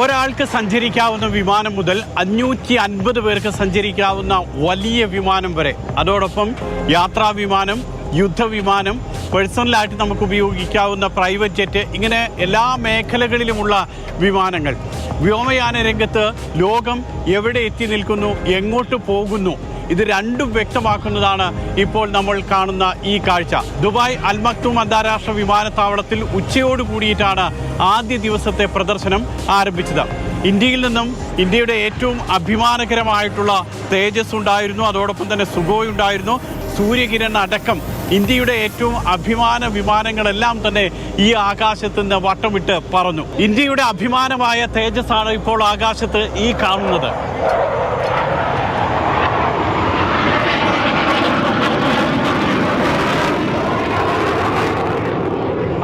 ഒരാൾക്ക് സഞ്ചരിക്കാവുന്ന വിമാനം മുതൽ അഞ്ഞൂറ്റി അൻപത് പേർക്ക് സഞ്ചരിക്കാവുന്ന വലിയ വിമാനം വരെ. അതോടൊപ്പം യാത്രാ വിമാനം യുദ്ധവിമാനം പേഴ്സണലായിട്ട് നമുക്ക് ഉപയോഗിക്കാവുന്ന പ്രൈവറ്റ് ജെറ്റ് ഇങ്ങനെ എല്ലാ മേഖലകളിലുമുള്ള വിമാനങ്ങൾ. വ്യോമയാന രംഗത്ത് ലോകം എവിടെ എത്തി നിൽക്കുന്നു എങ്ങോട്ട് പോകുന്നു ഇത് രണ്ടും വ്യക്തമാക്കുന്നതാണ് ഇപ്പോൾ നമ്മൾ കാണുന്ന ഈ കാഴ്ച. ദുബായ് അൽ മക്തൂം അന്താരാഷ്ട്ര വിമാനത്താവളത്തിൽ ഉച്ചയോട് കൂടിയിട്ടാണ് ആദ്യ ദിവസത്തെ പ്രദർശനം ആരംഭിച്ചത്. ഇന്ത്യയിൽ നിന്നും ഇന്ത്യയുടെ ഏറ്റവും അഭിമാനകരമായിട്ടുള്ള തേജസ് ഉണ്ടായിരുന്നു. അതോടൊപ്പം തന്നെ സുഗോയ് ഉണ്ടായിരുന്നു. സൂര്യകിരൺ അടക്കം ഇന്ത്യയുടെ ഏറ്റവും അഭിമാന വിമാനങ്ങളെല്ലാം തന്നെ ഈ ആകാശത്ത് നിന്ന് വട്ടമിട്ട് പറഞ്ഞു ഇന്ത്യയുടെ അഭിമാനമായ തേജസ് ആണ് ഇപ്പോൾ ആകാശത്ത് ഈ കാണുന്നത്.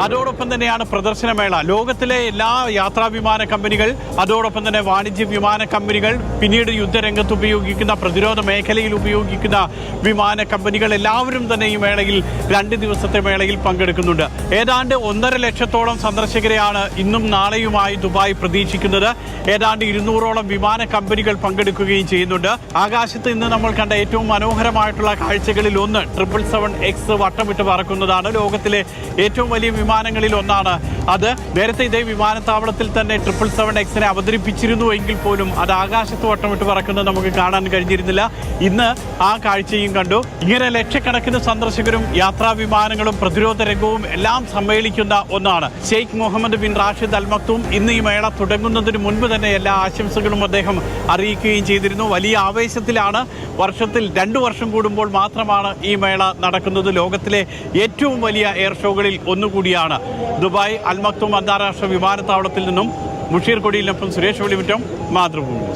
അതോടൊപ്പം തന്നെയാണ് പ്രദർശനമേള. ലോകത്തിലെ എല്ലാ യാത്രാ വിമാന കമ്പനികൾ അതോടൊപ്പം തന്നെ വാണിജ്യ വിമാന കമ്പനികൾ പിന്നീട് യുദ്ധരംഗത്ത് ഉപയോഗിക്കുന്ന പ്രതിരോധ മേഖലയിൽ ഉപയോഗിക്കുന്ന വിമാന കമ്പനികൾ എല്ലാവരും തന്നെ ഈ മേളയിൽ രണ്ട് ദിവസത്തെ മേളയിൽ പങ്കെടുക്കുന്നുണ്ട്. ഏതാണ്ട് ഒന്നര ലക്ഷത്തോളം സന്ദർശകരെയാണ് ഇന്നും നാളെയുമായി ദുബായ് പ്രതീക്ഷിക്കുന്നത്. ഏതാണ്ട് ഇരുന്നൂറോളം വിമാന കമ്പനികൾ പങ്കെടുക്കുകയും ചെയ്യുന്നുണ്ട്. ആകാശത്ത് ഇന്ന് നമ്മൾ കണ്ട ഏറ്റവും മനോഹരമായിട്ടുള്ള കാഴ്ചകളിൽ ഒന്ന് ട്രിപ്പിൾ സെവൻ എക്സ് വട്ടമിട്ട് പറക്കുന്നതാണ് ലോകത്തിലെ ഏറ്റവും വലിയ വിമാനങ്ങളിൽ ഒന്നാണ്. അത് നേരത്തെ ഇതേ വിമാനത്താവളത്തിൽ തന്നെ ട്രിപ്പിൾ സെവൻ എക്സിനെ അവതരിപ്പിച്ചിരുന്നു എങ്കിൽ പോലും അത് ആകാശത്ത് വട്ടമിട്ട് പറക്കുന്നത് നമുക്ക് കാണാൻ കഴിഞ്ഞിരുന്നില്ല. ഇന്ന് ആ കാഴ്ചയും കണ്ടു. ഇങ്ങനെ ലക്ഷക്കണക്കിന് സന്ദർശകരും യാത്രാ വിമാനങ്ങളും പ്രതിരോധ രംഗവും എല്ലാം സമ്മേളിക്കുന്ന ഒന്നാണ്. Sheikh Mohammed bin Rashid Al Maktoum ഇന്ന് ഈ മേള തുടങ്ങുന്നതിന് മുൻപ് തന്നെ എല്ലാ ആശംസകളും അദ്ദേഹം അറിയിക്കുകയും ചെയ്തിരുന്നു. വലിയ ആവേശത്തിലാണ്. വർഷത്തിൽ രണ്ടു വർഷം കൂടുമ്പോൾ മാത്രമാണ് ഈ മേള നടക്കുന്നത്. ലോകത്തിലെ ഏറ്റവും വലിയ എയർ ഷോകളിൽ ഒന്നുകൂടിയാണ്. ദുബായ് അൽ മക്തൂം അന്താരാഷ്ട്ര വിമാനത്താവളത്തിൽ നിന്നും മുഷീർ കൊടിയിലിനൊപ്പം സുരേഷ് വെളിമുറ്റം മാതൃഭൂമി.